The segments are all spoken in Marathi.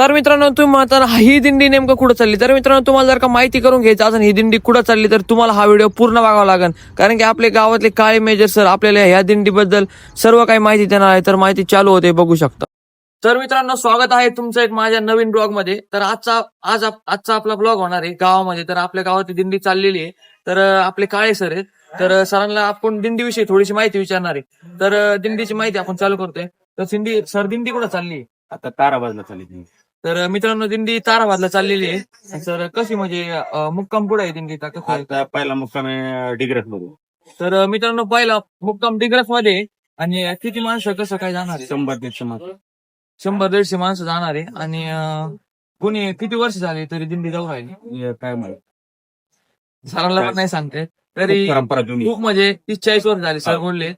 तर मित्रांनो तुम्ही म्हणता ही दिंडी नेमकं कुठं चालली? तर मित्रांनो तुम्हाला जर का माहिती करून घ्यायचं असेल ही दिंडी कुठं चालली तर तुम्हाला हा व्हिडिओ पूर्ण बघावा लागेल. कारण की आपले गावातले काळे मेजर सर आपल्याला ह्या दिंडीबद्दल सर्व काही माहिती देणार आहे तर माहिती चालू होते बघू शकता. तर मित्रांनो स्वागत आहे तुमचं एक माझ्या नवीन ब्लॉगमध्ये तर आजचा आज आजचा आपला ब्लॉग होणार आहे गावामध्ये. तर आपल्या गावात दिंडी चाललेली आहे. तर आपले काळे सर आहेत. तर सरांना आपण दिंडीविषयी थोडीशी माहिती विचारणार आहे. तर दिंडीची माहिती आपण चालू करतोय. तर दिंडी सर दिंडी कुठं चालली आहे? आता ताराबाजला चालली तर मित्रांनो दिंडी ताराबादला चाललेली आहे. तर कशी म्हणजे अं, मुक्काम पुढे आहे दिंडीचा कसं आहे? आता पहिला मुक्काम डिग्रसमध्ये तर मित्रांनो पहिला मुक्काम डिग्रसमध्ये आहे. आणि किती माणसं कसं काय जाणार आहे? शंभर दीडशे मात्र शंभर दीडशे माणसं जाणार आहे. आणि अं, कोणी किती वर्ष झाले तरी दिंडी जाऊ राहिली? काय माहीत. सरांना पण नाही सांगते. तरी परंपरा जुनी. खूप म्हणजे तीस चाळीस वर्ष झाले सर बोलले.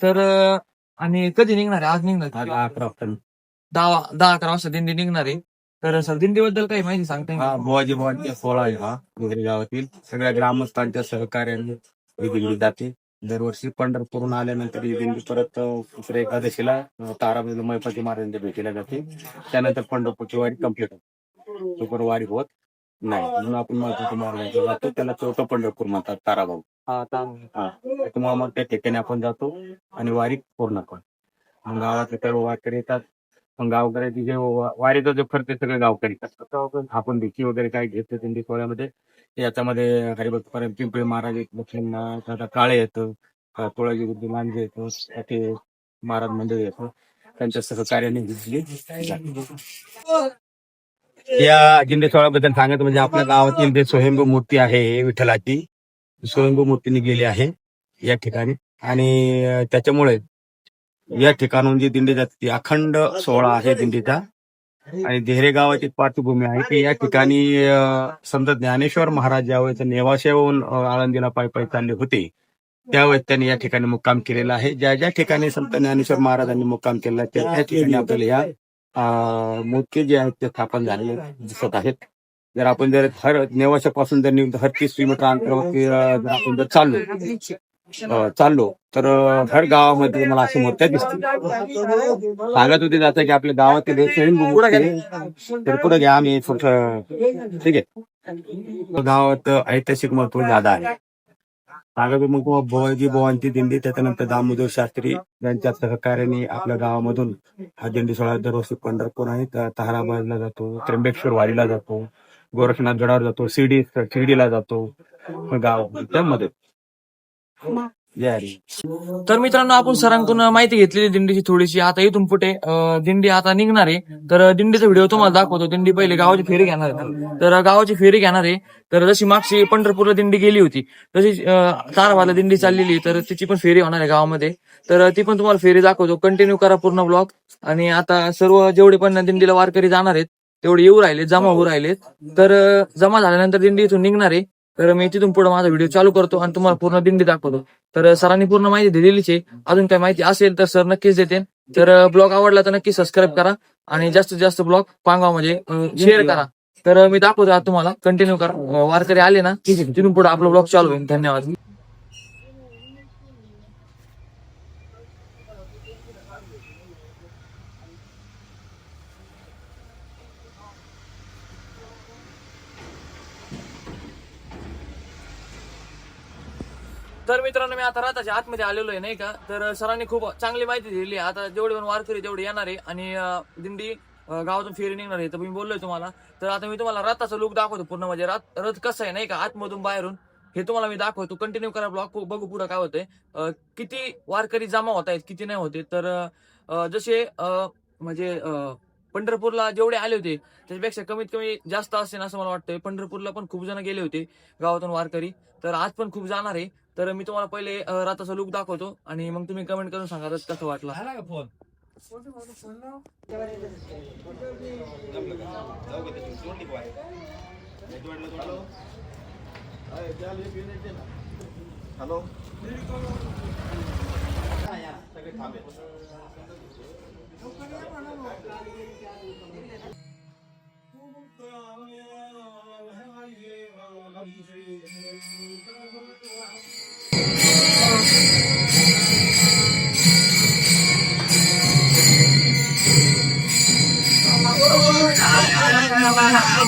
तर अं, आणि कधी निघणार आहे? आज निघणार आता? अकरा वाजता दहा दहा अकरा वाजता दिंडी निघणार आहे. तर सर दिंडीबद्दल काही माहिती सांगता हा बुवाजी बुवांचा सोहळा आहे हा वगैरे गावातील. सगळ्या ग्रामस्थांच्या सहकार्याने ही दिंडी जाते. दरवर्षी पंढरपूरून आल्यानंतर ही दिंडी परत दुसऱ्या एकादशीला ताराबाजू मैपती महाराजांच्या भेटीला जाते. त्यानंतर पंढरपूरची वारी कंप्लीट होते. सुपर वारी होत नाही. म्हणून आपण मैपती महाराजांच्या जातो. त्याला चौथं पंढरपूर म्हणतात ताराभाऊ. हा त्याच्यामुळे मग त्या ठिकाणी आपण जातो आणि वारी पूर्ण करतो. मग गावातले सर्व वारकरी येतात. मग गावकऱ्याची जे वारीचं जे फरते सगळे गावकरी असतात आपण भिकी वगैरे काय घेतो दिंडी सोहळ्यामध्ये. याच्यामध्ये हरिभक्त परम पिंपळे महाराज आता काळे येतं तुळाजी बुद्धी लांजे येतो ते महाराज मंडळ येतं त्यांच्या सहकार्याने जाते. या दिंडी सोहळ्याबद्दल सांगायचं म्हणजे आपल्या गावातील जे स्वयंभू मूर्ती आहे विठ्ठलाची. स्वयंभू मूर्ती निघलेली आहे या ठिकाणी. आणि त्याच्यामुळे या ठिकाणून जी दिंडी जाते ती अखंड सोहळा आहे दिंडीचा. आणि देहरे गावाची पार्श्वभूमी आहे की या ठिकाणी संत ज्ञानेश्वर महाराज ज्यावेळेस अं, आळंदीला पायी पायी चालले होते त्यावेळेस त्यांनी या ठिकाणी मुक्काम केलेला आहे. ज्या ज्या ठिकाणी संत ज्ञानेश्वर महाराजांनी मुक्काम केला त्या त्या ठिकाणी आपल्याला या मूर्ती जे आहेत ते स्थापन झालेले दिसत आहेत. जर आपण जर हर नेवाशापासून जर निघतो हर तीस किलोमीटर अंतरावरती अं, जर आपण जर चाललो चाललो. तर हर गावामध्ये मला अशी मूर्त्या दिसतील सांगत होते जातं की आपल्या गावातील तर पुढे घ्या आम्ही ठीक आहे. गावात ऐतिहासिक महत्त्व जादा आहे. सांगत मग भोवाजी भवांची दिंडी त्याच्यानंतर दामोदर शास्त्री यांच्या सहकार्याने आपल्या गावामधून हा दिंडी सोहळा दरवर्षी पंढरपूर आहे त- ताराबादला जातो त्र्यंबकेश्वर वारीला जातो गोरखनाथ गडावर जातो शिर्डी शिर्डीला जातो. गाव त्यामध्ये. तर मित्रांनो आपण सरांकडून माहिती घेतलेली दिंडीची थोडीशी. आता इथून पुढे दिंडी आता निघणार आहे. तर दिंडीचा व्हिडिओ तुम्हाला दाखवतो. दिंडी पहिले गावाची फेरी घेणार आहे. तर गावाची फेरी घेणार आहे. तर जशी मागची पंढरपूरला दिंडी गेली होती तशी ताराबाला दिंडी चाललेली तर तिची पण फेरी होणार आहे गावामध्ये. तर ती पण तुम्हाला फेरी दाखवतो. कंटिन्यू करा पूर्ण ब्लॉग आणि आता सर्व जेवढे पण दिंडीला वारकरी जाणार आहेत तेवढे येऊ राहिलेत जमा होऊ राहिलेत. तर जमा झाल्यानंतर दिंडी इथून निघणार आहे. तर मी तिथून पुढे माझा व्हिडिओ चालू करतो आणि तुम्हाला पूर्ण दिंडी दाखवतो. तर सरांनी पूर्ण माहिती दिलेलीच आहे. अजून काही माहिती असेल तर सर नक्कीच देते तर ब्लॉग आवडला तर नक्की सबस्क्राईब करा आणि जास्तीत जास्त ब्लॉग पांगवा म्हणजे शेअर करा. तर मी दाखवतो तुम्हाला. कंटिन्यू करा. वारकरी आले ना तिथून पुढे आपला ब्लॉग चालू होईल. धन्यवाद. तर मित्रांनो मी आता राताच्या आतमध्ये आलेलो आहे नाही का? तर सरांनी खूप चांगली माहिती दिली आहे. आता जेवढे पण वारकरी तेवढे येणार आहे. आणि दिंडी गावातून फेरी निघणार आहे. तर मी बोललोय तुम्हाला. तर आता मी तुम्हाला रथाचा लुक दाखवतो पूर्ण. म्हणजे रथ रथ कसं आहे नाही का? आतमधून बाहेरून. हे तुम्हाला मी दाखवतो. कंटिन्यू करा ब्लॉग बघू पुढे काय होतंय. किती वारकरी जमा होत आहेत किती नाही होते तर जसे म्हणजे पंढरपूरला जेवढे आले होते त्याच्यापेक्षा कमीत कमी जास्त असेल असं मला वाटतंय. पंढरपूरला पण खूप जण गेले होते गावातून वारकरी. तर आज पण खूप जाणार आहे. तर मी तुम्हाला पहिले अं, राताचा लुक दाखवतो आणि मग तुम्ही कमेंट करून सांगा कसं वाटलं झाला फोन हॅलो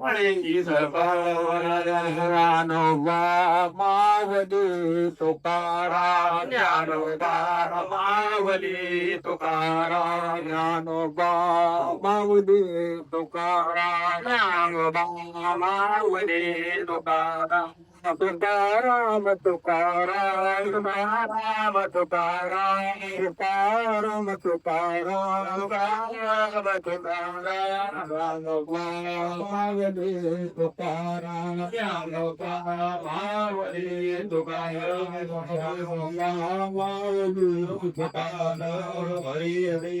வணங்கி மாவதி துகாராவதி துகாராவதி துகாராவதி துகாரா तुकाराम तुकाराम राम तुकाराम तुकाराम तुकाराम राम तुकाराम मावली तुकाराम राम मावली तुकाराम मावली तुकाराम हरि हरि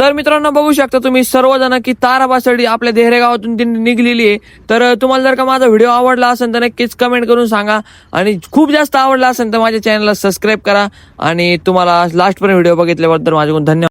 तर मित्रांनो बघू शकता तुम्ही सर्वजण की ताराबासाठी आपल्या देहरे गावातून ती निघलेली आहे. तर तुम्हाला जर का माझा व्हिडिओ आवडला असेल तर नक्कीच कमेंट करून सांगा. आणि खूप जास्त आवडला असेल तर माझ्या चॅनलला सबस्क्राईब करा. आणि तुम्हाला लास्टपर्यंत व्हिडिओ बघितल्याबद्दल माझ्याकडून धन्यवाद.